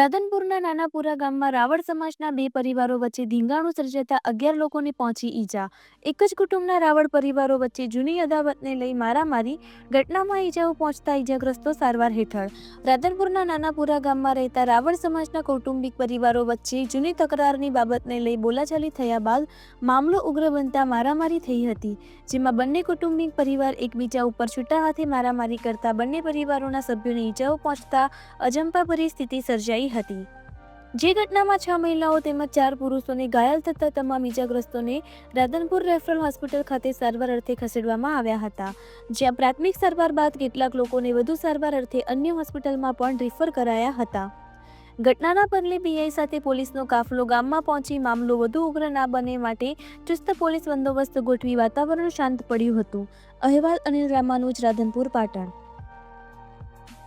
રાધનપુરના નાનાપુરા ગામમાં રાવળ સમાજના બે પરિવારો વચ્ચે ધીંગાણું સર્જાતા અગિયાર લોકોને પહોંચી ઈજા. એક જ કુટુંબના રાવળ પરિવારો વચ્ચે જૂની અદાવતને લઈ મારામારી, ઘટનામાં ઈજાઓ પહોંચતા ઈજાગ્રસ્તો સારવાર હેઠળ. રાધનપુરના નાનાપુરા ગામમાં રહેતા રાવળ સમાજના કૌટુંબિક પરિવારો વચ્ચે જૂની તકરારની બાબતને લઈ બોલાચાલી થયા બાદ મામલો ઉગ્ર બનતા મારામારી થઈ હતી, જેમાં બંને કુટુંબિક પરિવાર એકબીજા ઉપર છૂટા હાથે મારામારી કરતા બંને પરિવારોના સભ્યોને ઈજાઓ પહોંચતા અજંપાભરી સ્થિતિ સર્જાઈ હતી. જે ઘટનામાં છ મહિલાઓ તેમજ ચાર પુરુષોને ઘાયલ થતા તમામ ઈજાગ્રસ્તોને રાધનપુર રેફરલ હોસ્પિટલ ખાતે સારવાર અર્થે ખસેડવામાં આવ્યા હતા. જ્યાં પ્રાથમિક સારવાર બાદ કેટલાક લોકોને વધુ સારવાર અર્થે અન્ય હોસ્પિટલમાં પણ રિફર કરાયા હતા. ઘટનાના પગલે પીઆઈ સાથે પોલીસનો કાફલો ગામમાં પહોંચી મામલો વધુ ઉગ્ર ના બને માટે ચુસ્ત પોલીસ બંદોબસ્ત ગોઠવી વાતાવરણ શાંત પડ્યું હતું. અહેવાલ અનિલ રામાનુજ, રાધનપુર, પાટણ.